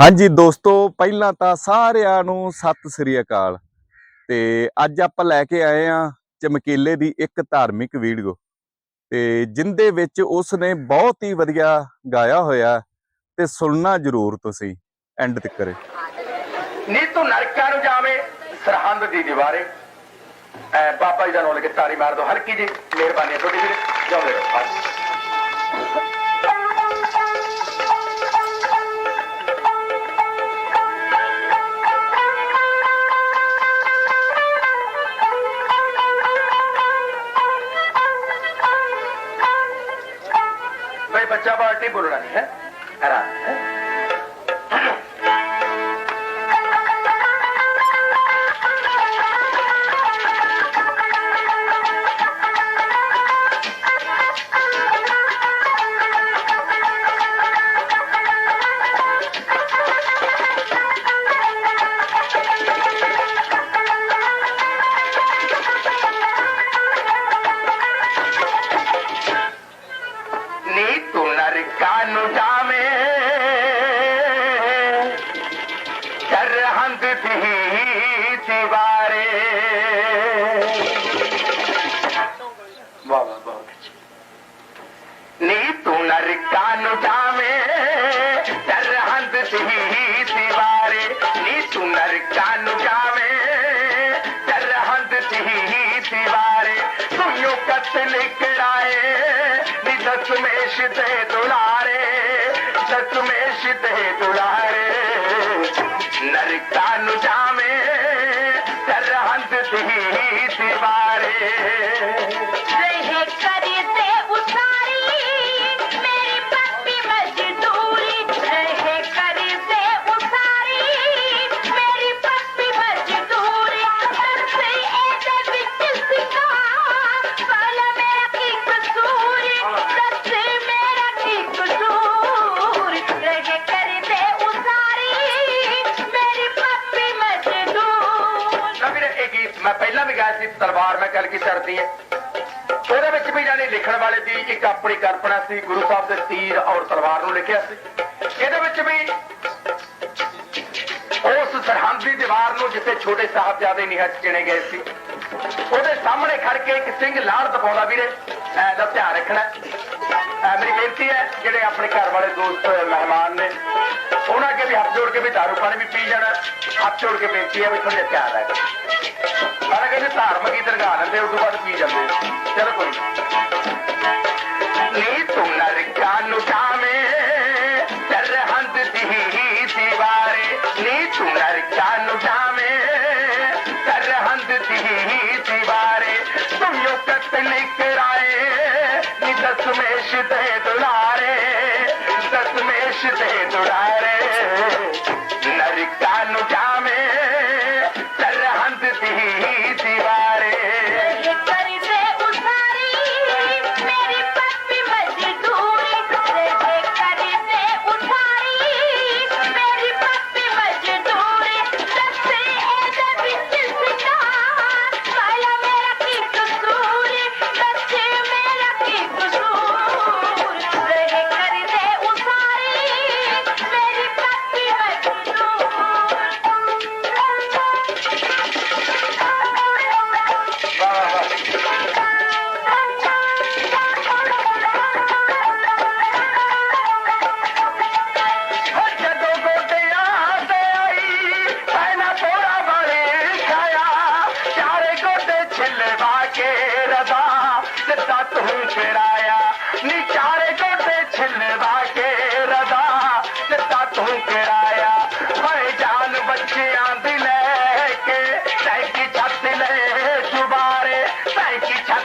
ਹਾਂਜੀ ਦੋਸਤੋ, ਪਹਿਲਾਂ ਤਾਂ ਸਾਰਿਆਂ ਨੂੰ ਸਤਿ ਸ੍ਰੀ ਅਕਾਲ। ਤੇ ਅੱਜ ਆਪਾਂ ਲੈ ਕੇ ਆਏ ਆ ਚਮਕੀਲੇ ਦੀ ਇੱਕ ਧਾਰਮਿਕ ਵੀਡੀਓ। ਤੇ ਜਿੰਦੇ ਵਿੱਚ ਉਸ ਨੇ ਬਹੁਤ ਹੀ ਵਧੀਆ ਗਾਇਆ ਹੋਇਆ ਤੇ ਸੁਣਨਾ ਜ਼ਰੂਰ ਤੁਸੀਂ। ਐਂਡ ਤੱਕ ਨੀ ਤੂੰ ਨਰਕਾਂ ਨੂੰ ਜਾਵੇਂ, ਸਰਹੰਦ ਦੀ ਦੀਵਾਰੇ। ਐ ਬਾਬਾ ਜੀ ਦਾ ਨਾਮ ਲੈ ਕੇ ਤਾਰੀ ਮਾਰ ਦੋ। ਹਲਕੀ ਜੀ ਮਿਹਰਬਾਨੀ ਤੁਹਾਡੀ ਵੀਰੇ। చపాటి బుర్రని హరా ਸਰਹੰਦ ਦੀ ਦੀਵਾਰੇ ਵਾਹ ਵਾਹ ਵਾਹ। ਨੀ ਤੂੰ ਨਰਕਾਂ ਨੂੰ ਜਾਵੇਂ ਸਰਹੰਦ ਦੀ ਦੀਵਾਰੇ ਨੀ ਤੂੰ ਨਰਕਾਂ ਨੂੰ ਜਾਵੇਂ ਸਰਹੰਦ ਦੀ ਦੀਵਾਰੇ ਤੂੰ ਯੋ ਕਤਲ ਕਰਾਏ ਨੀ ਦਸਮੇਸ਼ ਦੇ ਦੁਲਾਰੇ, ਦਸਮੇਸ਼ ਦੇ ਦੁਲਾਰੇ। ललिका नुजामे तंत सही सवारे। ਮੈਂ ਪਹਿਲਾਂ ਵੀ ਗਿਆ ਸੀ, ਤਲਵਾਰ ਮੈਂ ਗੱਲ ਕੀ ਕਰਦੀ ਹੈ। ਉਹਦੇ ਵਿੱਚ ਵੀ ਜਾਨੀ ਲਿਖਣ ਵਾਲੇ ਦੀ ਇੱਕ ਆਪਣੀ ਕਲਪਨਾ ਸੀ, ਗੁਰੂ ਸਾਹਿਬ ਦੇ ਤੀਰ ਔਰ ਤਲਵਾਰ ਨੂੰ ਲਿਖਿਆ ਸੀ। ਇਹਦੇ ਵਿੱਚ ਵੀ ਉਸ ਸਰਹੰਦ ਦੀ ਦੀਵਾਰ ਨੂੰ ਜਿੱਥੇ ਛੋਟੇ ਸਾਹਿਬਜ਼ਾਦੇ ਨਿਹੱਥ ਚਿਣੇ ਗਏ ਸੀ, ਉਹਦੇ ਸਾਹਮਣੇ ਖੜ ਕੇ ਇੱਕ ਸਿੰਘ ਲਾੜ ਦਿਖਾਉਂਦਾ, ਵੀਰੇ, ਐ ਦਾ ਧਿਆਨ ਰੱਖਣਾ। ਐ ਮੇਰੀ ਬੇਨਤੀ ਹੈ, ਜਿਹੜੇ ਆਪਣੇ ਘਰ ਵਾਲੇ ਦੋਸਤ, ਮਹਿਮਾਨ ਨੇ, ਉਹਨਾਂ ਅੱਗੇ ਵੀ ਹੱਥ ਜੋੜ ਕੇ ਵੀ ਦਾਰੂ ਪਾਣੀ ਵੀ ਪੀ ਜਾਣਾ। ਹੱਥ ਜੋੜ ਕੇ ਬੇਨਤੀ ਹੈ ਵੀ ਥੋੜਾ ਧਿਆਨ ਰੱਖ ਪਰ ਕਹਿੰਦੇ ਧਾਰਮਿਕ ਹੀ ਦਰਗਾ ਲੈਂਦੇ ਉਸ ਬਾਅਦ ਪੀ ਜਾਂਦੇ ਚਲੋ ਕੋਈ ਨੀ। ਨੀ ਤੂੰ ਨਰਕਾਂ ਨੂੰ ਜਾਵੇਂ ਸਰਹੰਦ ਦੀ ਦੀਵਾਰੇ। ਨੀ ਤੂੰ ਨਰਕਾਂ ਨੂੰ ਜਾਵੇਂ ਸਰਹੰਦ ਦੀ ਦੀਵਾਰੇ। ਤੂੰ ਯੋ ਕਤਲ ਕਰਾਏ ਨੀ ਦਸਮੇਸ਼ ਤੇ ਦੁਲਾਰੇ, ਦਸਮੇਸ਼ ਦੇ ਦੁਲਾਰੇ।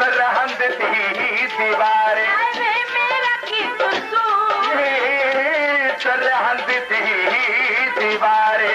रहंद थी दीवारे। रहंदी दीवारे।